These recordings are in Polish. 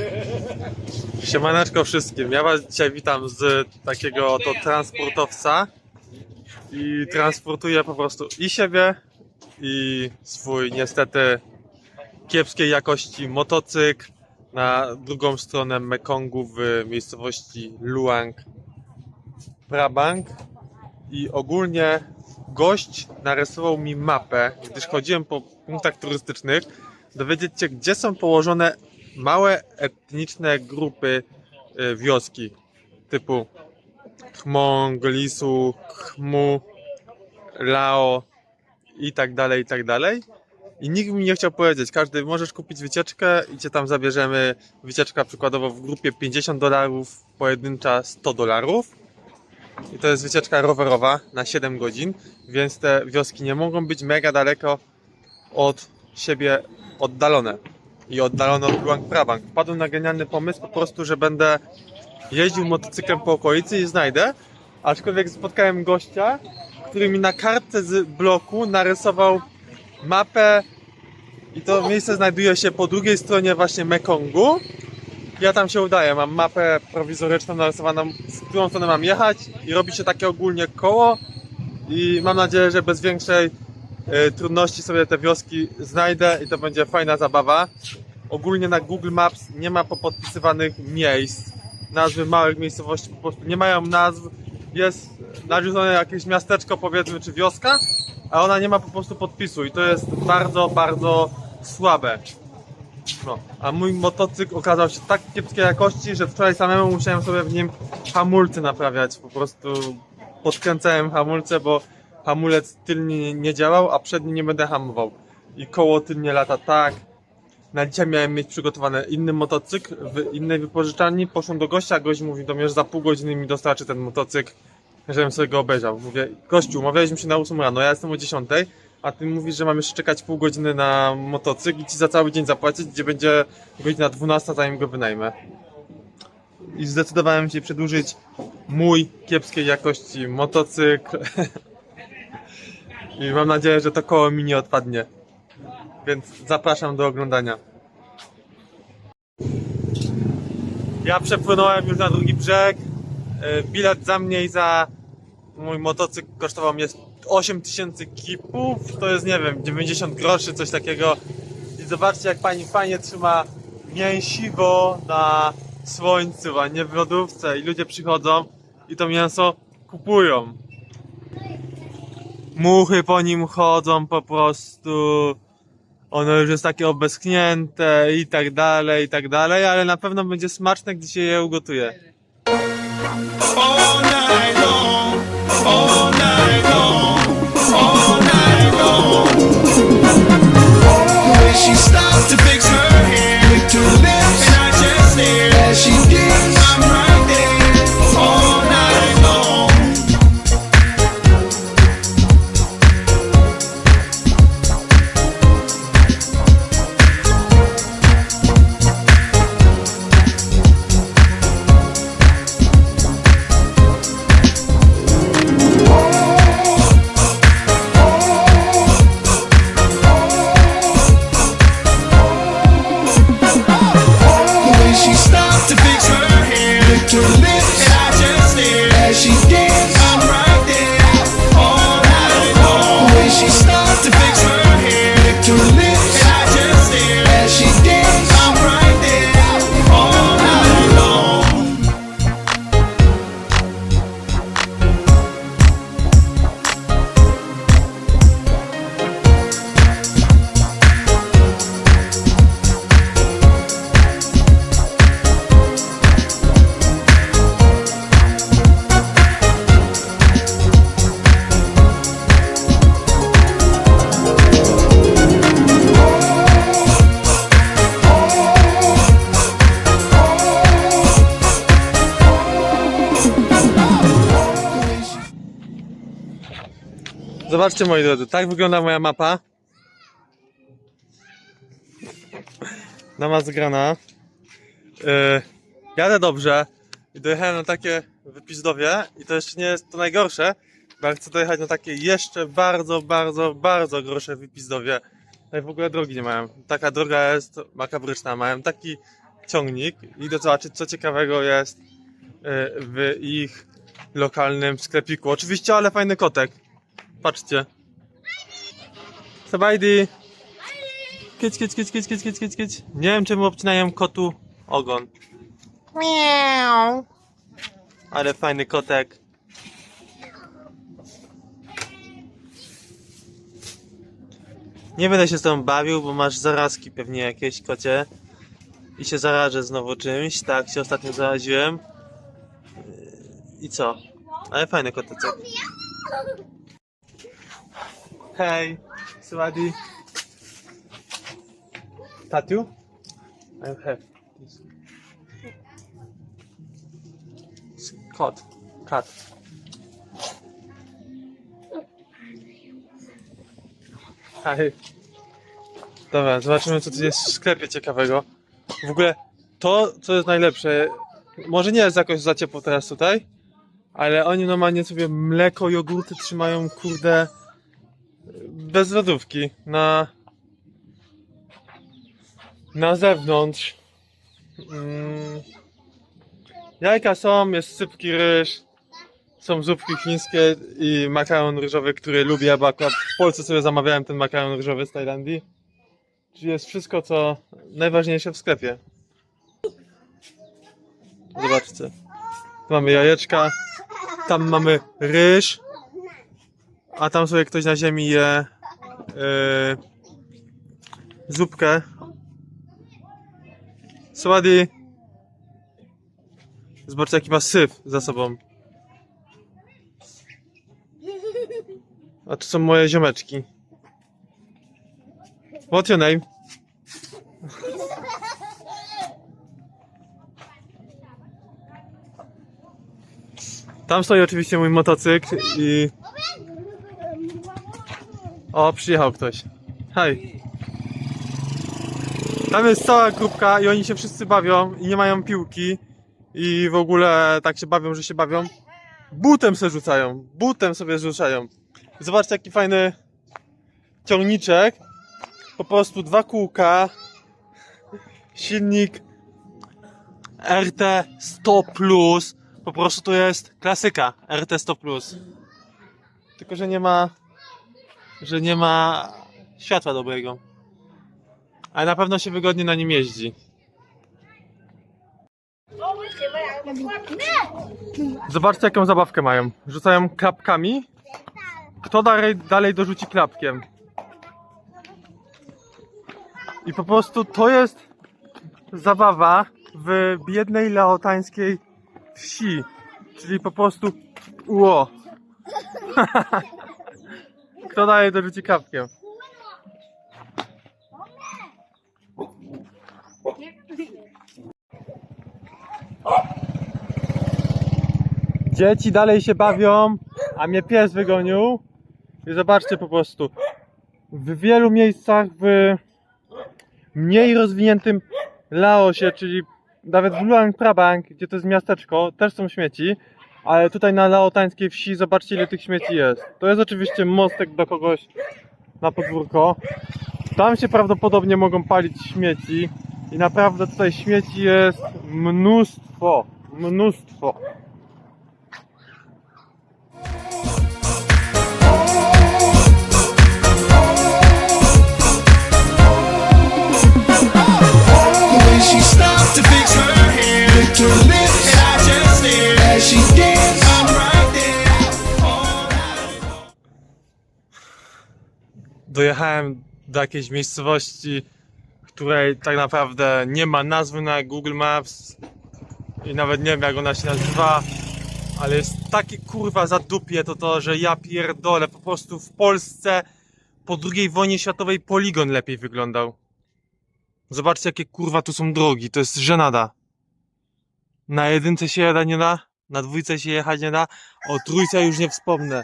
Siemaneczko wszystkim. Ja was dzisiaj witam z takiego oto transportowca i transportuję po prostu i siebie i swój niestety kiepskiej jakości motocykl na drugą stronę Mekongu w miejscowości Luang Prabang i ogólnie gość narysował mi mapę, gdyż chodziłem po punktach turystycznych dowiedzieć się, gdzie są położone małe etniczne grupy y, wioski typu Khmong, Lisu, Khmu, Lao i tak dalej, i tak dalej. I nikt mi nie chciał powiedzieć. Każdy możesz kupić wycieczkę i cię tam zabierzemy. Wycieczka przykładowo w grupie 50 dolarów, pojedyncza 100 dolarów. I to jest wycieczka rowerowa na 7 godzin, więc te wioski nie mogą być mega daleko od siebie oddalone. I oddalone od Luang Prabang. Wpadłem na genialny pomysł po prostu, że będę jeździł motocyklem po okolicy i znajdę. Aczkolwiek spotkałem gościa, który mi na kartce z bloku narysował mapę i to miejsce znajduje się po drugiej stronie właśnie Mekongu. Ja tam się udaję, mam mapę prowizoryczną narysowaną, w którą stronę mam jechać i robi się takie ogólnie koło i mam nadzieję, że bez większej trudności sobie te wioski znajdę i to będzie fajna zabawa. Ogólnie na Google Maps nie ma popodpisywanych miejsc. Nazwy małych miejscowości po prostu nie mają nazw. Jest narzucone jakieś miasteczko powiedzmy czy wioska, a ona nie ma po prostu podpisu i to jest bardzo, bardzo słabe. No, a mój motocykl okazał się tak kiepskiej jakości, że wczoraj samemu musiałem sobie w nim hamulce naprawiać. Po prostu podkręcałem hamulce, bo hamulec tylnie nie- działał, a przedni nie będę hamował. I koło tylnie lata tak. Na dzisiaj miałem mieć przygotowany inny motocykl w innej wypożyczalni. Poszłem do gościa, gość mówi do mnie, że za pół godziny mi dostarczy ten motocykl, żebym sobie go obejrzał. Mówię, gościu, umawialiśmy się na 8 rano, ja jestem o 10, a ty mówisz, że mam jeszcze czekać pół godziny na motocykl i ci za cały dzień zapłacić, gdzie będzie godzina 12, zanim go wynajmę. I zdecydowałem się przedłużyć mój kiepskiej jakości motocykl. I mam nadzieję, że to koło mi nie odpadnie. Więc zapraszam do oglądania. Ja przepłynąłem już na drugi brzeg. E, Bilet za mnie i za mój motocykl kosztował mnie 8000 kipów. To jest, nie wiem, 90 groszy, coś takiego. I zobaczcie, jak pani fajnie trzyma mięsiwo na słońcu, a nie w lodówce. I ludzie przychodzą i to mięso kupują. Muchy po nim chodzą po prostu. Ono już jest takie obeschnięte i tak dalej, i tak dalej, ale na pewno będzie smaczne, gdy się je ugotuje. she stopped to fix her Zobaczcie moi drodzy, tak wygląda moja mapa. Namazgrana. Yy, jadę dobrze i dojechałem na takie wypizdowie i to jeszcze nie jest to najgorsze, bo chcę dojechać na takie jeszcze bardzo, bardzo, bardzo gorsze wypizdowie. I w ogóle drogi nie mają. Taka droga jest makabryczna. Mają taki ciągnik i idę zobaczyć, co ciekawego jest y, w ich lokalnym sklepiku. Oczywiście, ale fajny kotek. Patrzcie. Sabajdi. Kić, kić, kić, kić, kić, kić, kić. Nie wiem, czemu obcinają kotu ogon. Miau. Ale fajny kotek. Nie będę się z tobą bawił, bo masz zarazki pewnie jakieś kocie. I się zarażę znowu czymś. Tak, się ostatnio zaraziłem. I co? Ale fajny kotecek. Hej, Swadi. Tatu? I have this. Cat. Cat. Hej. Dobra, zobaczymy co tu jest w sklepie ciekawego. W ogóle to, co jest najlepsze, może nie jest jakoś za ciepło teraz tutaj, ale oni normalnie sobie mleko, jogurty trzymają, kurde, bez lodówki, na, na zewnątrz. Mm. Jajka są, jest sypki ryż, są zupki chińskie i makaron ryżowy, który lubię, bo akurat w Polsce sobie zamawiałem ten makaron ryżowy z Tajlandii. Czyli jest wszystko, co najważniejsze w sklepie. Zobaczcie. Tu mamy jajeczka, tam mamy ryż, a tam sobie ktoś na ziemi je yy, zupkę. Swadi. Zobaczcie jaki ma syf za sobą. A tu są moje ziomeczki. What's your name? Tam stoi oczywiście mój motocykl i... O, przyjechał ktoś. Hej. Tam jest cała grupka i oni się wszyscy bawią i nie mają piłki i w ogóle tak się bawią, że się bawią. Butem sobie rzucają, butem sobie rzucają. Zobaczcie jaki fajny ciągniczek. Po prostu dwa kółka. Silnik RT 100 Plus. Po prostu to jest klasyka RT 100 Plus. Tylko, że nie ma że nie ma światła dobrego. Ale na pewno się wygodnie na nim jeździ. Zobaczcie jaką zabawkę mają. Rzucają klapkami. Kto dalej, dalej dorzuci klapkiem? I po prostu to jest zabawa w biednej laotańskiej wsi. Czyli po prostu ło. Kto dalej dorzuci klapkiem? Dzieci dalej się bawią, a mnie pies wygonił. I zobaczcie po prostu. W wielu miejscach w mniej rozwiniętym Laosie, czyli nawet w Luang Prabang, gdzie to jest miasteczko, też są śmieci. Ale tutaj na laotańskiej wsi zobaczcie ile tych śmieci jest. To jest oczywiście mostek do kogoś na podwórko. Tam się prawdopodobnie mogą palić śmieci. I naprawdę tutaj śmieci jest mnóstwo. Mnóstwo. Dojechałem do jakiejś miejscowości, której tak naprawdę nie ma nazwy na Google Maps i nawet nie wiem jak ona się nazywa, ale jest takie kurwa zadupie to to, że ja pierdolę, po prostu w Polsce po II wojnie światowej poligon lepiej wyglądał. Zobaczcie jakie kurwa tu są drogi, to jest żenada. Na jedynce się jada nie da, na dwójce się jechać nie da, o trójce już nie wspomnę.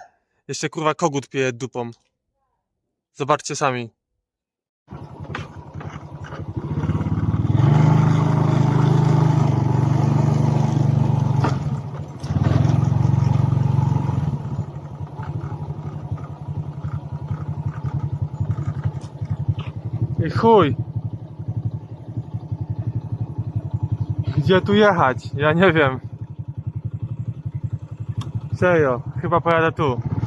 Jeszcze kurwa kogut pieje dupą. Zobaczcie sami. I chuj. Gdzie tu jechać? Ja nie wiem. Serio, chyba pojadę tu.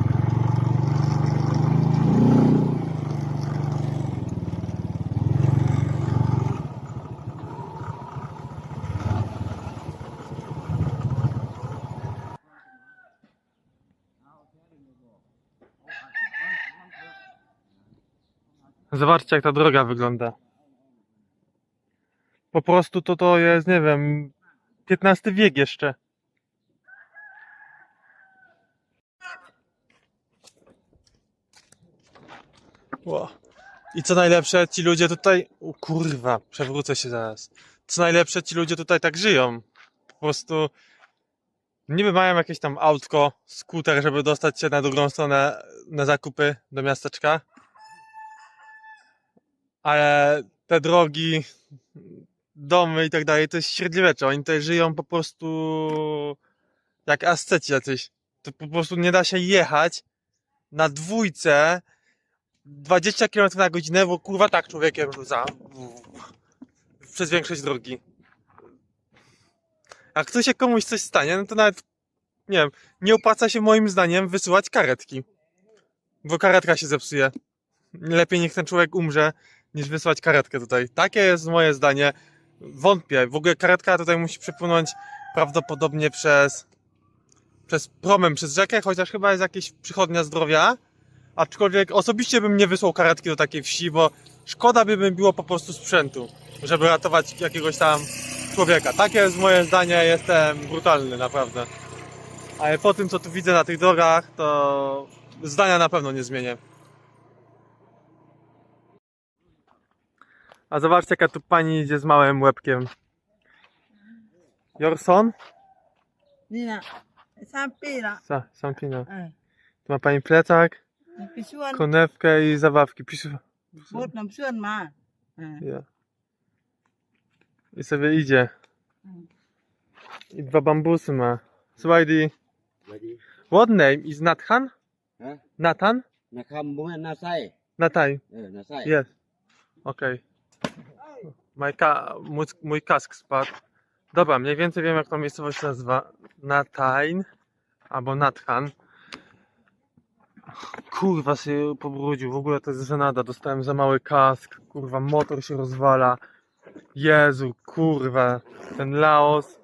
Zobaczcie jak ta droga wygląda. Po prostu to to jest, nie wiem, XV wiek jeszcze. Ło. I co najlepsze, ci ludzie tutaj. O kurwa, przewrócę się zaraz. Co najlepsze, ci ludzie tutaj tak żyją. Po prostu. Niby mają jakieś tam autko, skuter, żeby dostać się na drugą stronę na zakupy do miasteczka. Ale te drogi, domy i tak dalej, to jest średniowiecze. Oni tutaj żyją po prostu jak asceci jacyś. To po prostu nie da się jechać na dwójce 20 km na godzinę, bo kurwa tak człowiekiem za przez większość drogi. Jak chce się komuś coś stanie, no to nawet nie wiem, nie opłaca się moim zdaniem wysyłać karetki. Bo karetka się zepsuje. Lepiej niech ten człowiek umrze, niż wysłać karetkę tutaj. Takie jest moje zdanie. Wątpię. W ogóle karetka tutaj musi przepłynąć prawdopodobnie przez przez promem, przez rzekę, chociaż chyba jest jakieś przychodnia zdrowia. Aczkolwiek osobiście bym nie wysłał karetki do takiej wsi, bo szkoda by mi było po prostu sprzętu, żeby ratować jakiegoś tam człowieka. Takie jest moje zdanie, jestem brutalny naprawdę. Ale po tym co tu widzę na tych drogach, to zdania na pewno nie zmienię. A zobaczcie jaka tu pani idzie z małym łebkiem. Your son? นี่นะสามปีละ Sa, sam pino. เออ Tu ma pani plecak, ไปชวน konewkę i zabawki. Pisz... บดน้ำเชื่อนมาเออ Ja. I sobie idzie. I dwa bambusy ma. Słuchaj, Di, Ready? what name is Nathan? ฮะ Nathan? นะครับบ่แม่นนาไส้ Natai. เออนาไส้ Yes. Okej. Mój, mój kask spadł. Dobra, mniej więcej wiem jak ta miejscowość się nazywa. Natain. Albo Nathan. Kurwa się pobrudził. W ogóle to jest żenada. Dostałem za mały kask. Kurwa, motor się rozwala. Jezu, kurwa. Ten Laos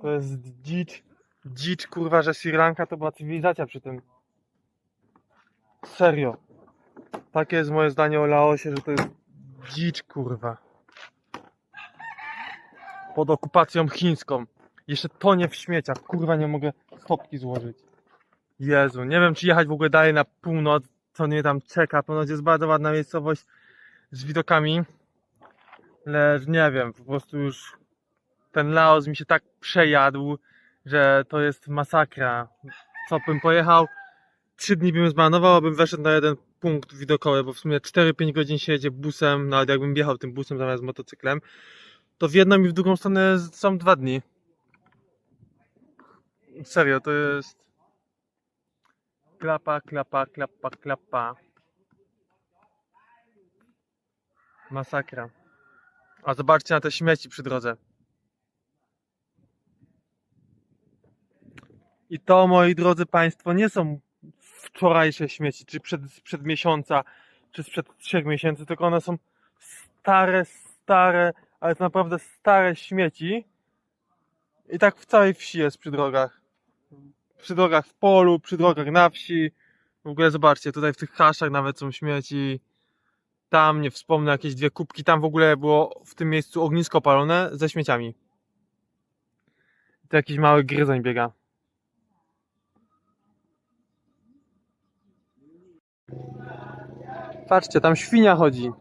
to jest dzicz. Dzicz, kurwa, że Sri Lanka to była cywilizacja przy tym. Serio. Takie jest moje zdanie o Laosie, że to jest dzicz, kurwa. Pod okupacją chińską. Jeszcze tonie w śmieciach. Kurwa, nie mogę stopki złożyć. Jezu, nie wiem czy jechać w ogóle dalej na północ, co mnie tam czeka. Ponoć jest bardzo ładna miejscowość z widokami. Lecz nie wiem, po prostu już ten Laos mi się tak przejadł, że to jest masakra. Co bym pojechał? Trzy dni bym zmarnował, abym weszedł na jeden punkt widokowy, bo w sumie 4-5 godzin się jedzie busem, nawet jakbym jechał tym busem zamiast motocyklem, to w jedną i w drugą stronę są dwa dni. Serio, to jest klapa, klapa, klapa, klapa. Masakra. A zobaczcie na te śmieci przy drodze. I to, moi drodzy Państwo, nie są wczorajsze śmieci, czy przed, sprzed miesiąca, czy sprzed trzech miesięcy, tylko one są stare, stare, ale to naprawdę stare śmieci. I tak w całej wsi jest przy drogach. Przy drogach w polu, przy drogach na wsi. W ogóle zobaczcie, tutaj w tych haszach nawet są śmieci. Tam, nie wspomnę, jakieś dwie kubki. Tam w ogóle było w tym miejscu ognisko palone ze śmieciami. To jakiś mały gryzoń biega. Patrzcie, tam świnia chodzi.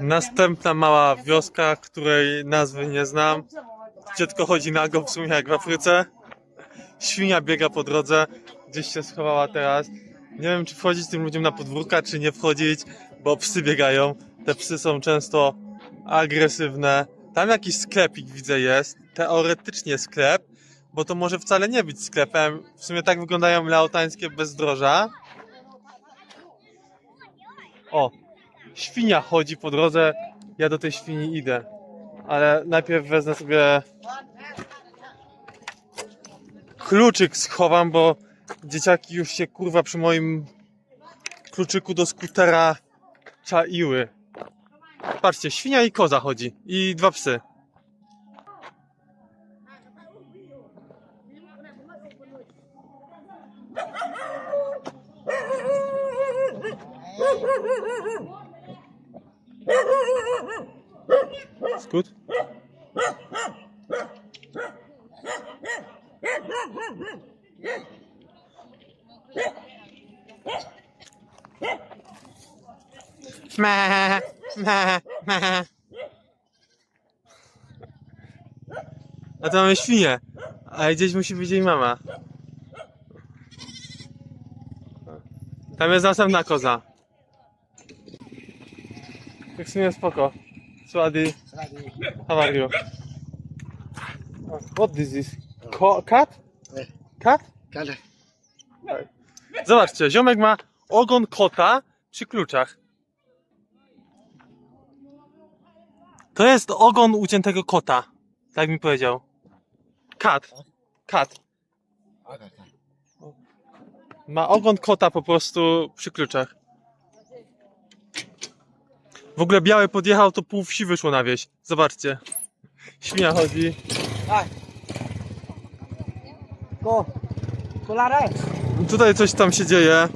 Następna mała wioska, której nazwy nie znam. Dziecko chodzi nago w sumie jak w Afryce. Świnia biega po drodze, gdzieś się schowała teraz. Nie wiem, czy wchodzić tym ludziom na podwórka, czy nie wchodzić, bo psy biegają. Te psy są często agresywne. Tam jakiś sklepik widzę jest. Teoretycznie sklep, bo to może wcale nie być sklepem. W sumie tak wyglądają laotańskie bezdroża. O, świnia chodzi po drodze. Ja do tej świni idę. Ale najpierw wezmę sobie kluczyk schowam, bo dzieciaki już się kurwa przy moim kluczyku do skutera czaiły. Patrzcie, świnia i koza chodzi. I dwa psy. Skut? Me, me, me. A to mamy świnię. A gdzieś musi być jej mama. Tam jest następna koza. Tak w sumie spoko. Słady. How are you? What is this? Ko- cat? Cat? Kada. Zobaczcie, ziomek ma ogon kota przy kluczach. To jest ogon uciętego kota. Tak mi powiedział. Kat. Kat. Ma ogon kota po prostu przy kluczach. W ogóle biały podjechał, to pół wsi wyszło na wieś. Zobaczcie. Świnia chodzi. Đây Tutaj coś tam się dzieje.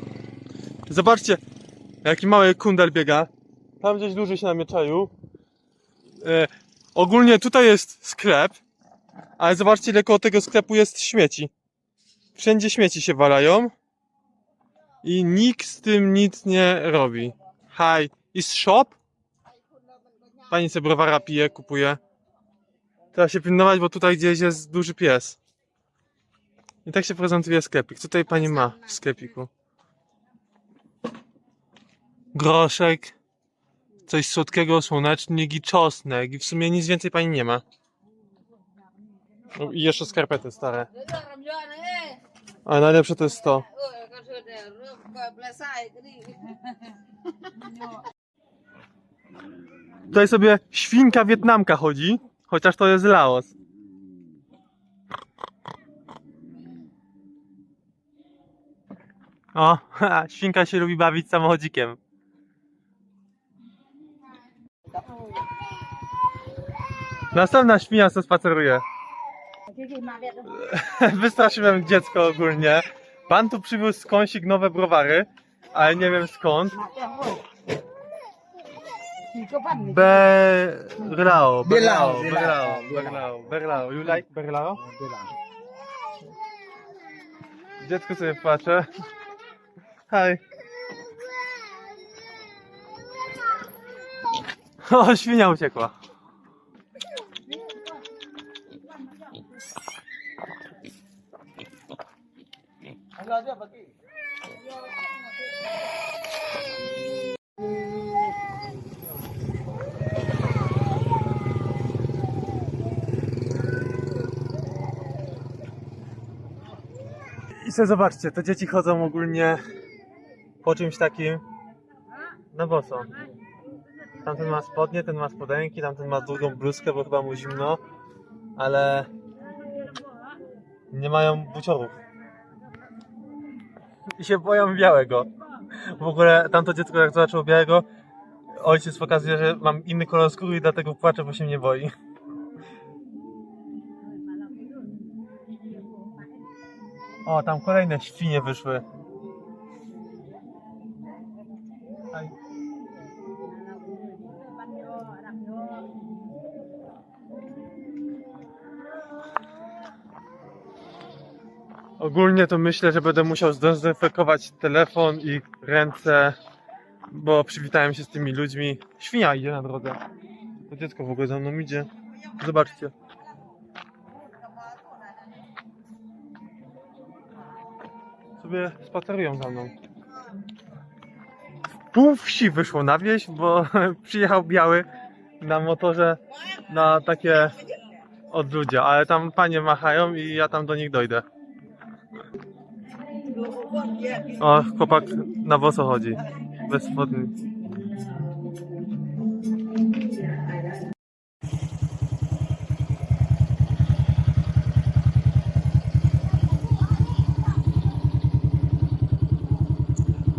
Zobaczcie, jaki mały kundel biega. Tam gdzieś duży się na mnie czaił. E, ogólnie tutaj jest sklep, ale zobaczcie, ile koło tego sklepu jest śmieci. Wszędzie śmieci się walają i nikt z tym nic nie robi. Hi, is shop? Pani sobie browara pije, kupuje. Trzeba się pilnować, bo tutaj gdzieś jest duży pies. I tak się prezentuje sklepik. Co tutaj pani ma w sklepiku? Groszek, coś słodkiego, słonecznik i czosnek. I w sumie nic więcej pani nie ma. No, I jeszcze skarpety stare. Ale najlepsze to jest to. Tutaj sobie świnka wietnamka chodzi, chociaż to jest Laos. O, ha, świnka się lubi bawić samochodzikiem. Następna świnia co spaceruje. Wystraszyłem dziecko ogólnie. Pan tu przywiózł skąsik nowe browary, ale nie wiem skąd. Berlao, Berlao, Berlao, Berlao, Berlao. You like Berlao? Dziecko sobie płacze. Hej. O, świnia uciekła. I sobie zobaczcie, te dzieci chodzą ogólnie po czymś takim na boso. Tamten ma spodnie, ten ma spodenki, tamten ma długą bluzkę, bo chyba mu zimno, ale nie mają buciorów. I się boją białego. W ogóle tamto dziecko jak zobaczyło białego, ojciec pokazuje, że mam inny kolor skóry i dlatego płacze, bo się mnie boi. O, tam kolejne świnie wyszły. Ogólnie to myślę, że będę musiał zdezynfekować telefon i ręce, bo przywitałem się z tymi ludźmi. Świnia idzie na drodze. To dziecko w ogóle za mną idzie. Zobaczcie. Sobie spacerują za mną. pół wsi wyszło na wieś, bo przyjechał biały na motorze na takie odludzie, ale tam panie machają i ja tam do nich dojdę. O, chłopak na boso chodzi. Bez spodni.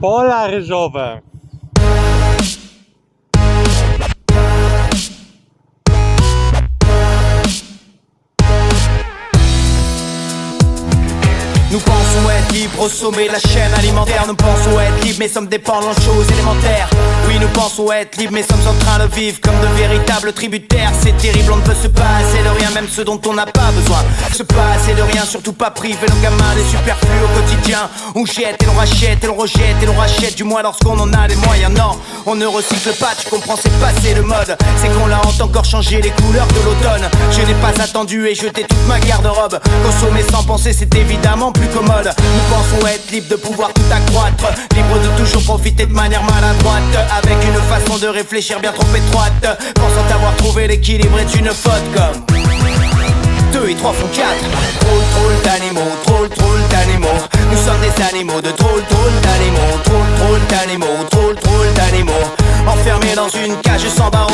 Pola ryżowe. Nous pensons être libres au sommet la chaîne alimentaire. Nous pensons être libres mais sommes dépendants de choses élémentaires. Oui nous pensons être libres mais sommes en train de vivre comme de véritables tributaires. C'est terrible on ne peut se passer de rien même ce dont on n'a pas besoin. Se passer de rien surtout pas priver nos gamins des superflus au quotidien. On jette et l'on rachète et l'on rejette et l'on rachète Du moins lorsqu'on en a les moyens. Non on ne recycle pas tu comprends c'est passé de mode. C'est qu'on l'a encore changé les couleurs de l'automne. Je n'ai pas attendu et jeté toute ma garde-robe. Consommer sans penser c'est évidemment plus commode. Nous pensons être libres de pouvoir tout accroître. Libres de toujours profiter de manière maladroite. Avec une façon de réfléchir bien trop étroite. Pensant avoir trouvé l'équilibre est une faute comme 2 et 3 font 4 Drôle, drôle d'animaux, drôle, drôle d'animaux. Nous sommes des animaux de drôle, drôle d'animaux. Drôle, drôle d'animaux, drôle, drôle d'animaux. Enfermés dans une cage sans barreaux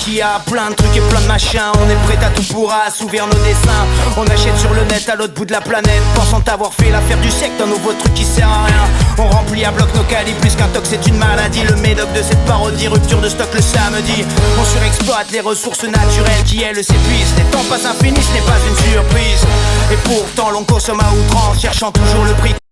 qui a plein de trucs et plein de machins. On est prêt à tout pour assouvir nos dessins. On achète sur le net à l'autre bout de la planète. Pensant avoir fait l'affaire du siècle d'un nouveau truc qui sert à rien. On remplit à bloc nos calibres plus qu'un tox c'est une maladie. Le médoc de cette parodie, rupture de stock le samedi. On surexploite les ressources naturelles qui elles s'épuisent. Les temps passent infinis, ce n'est pas une surprise. Et pourtant l'on consomme à outrance Cherchant toujours le prix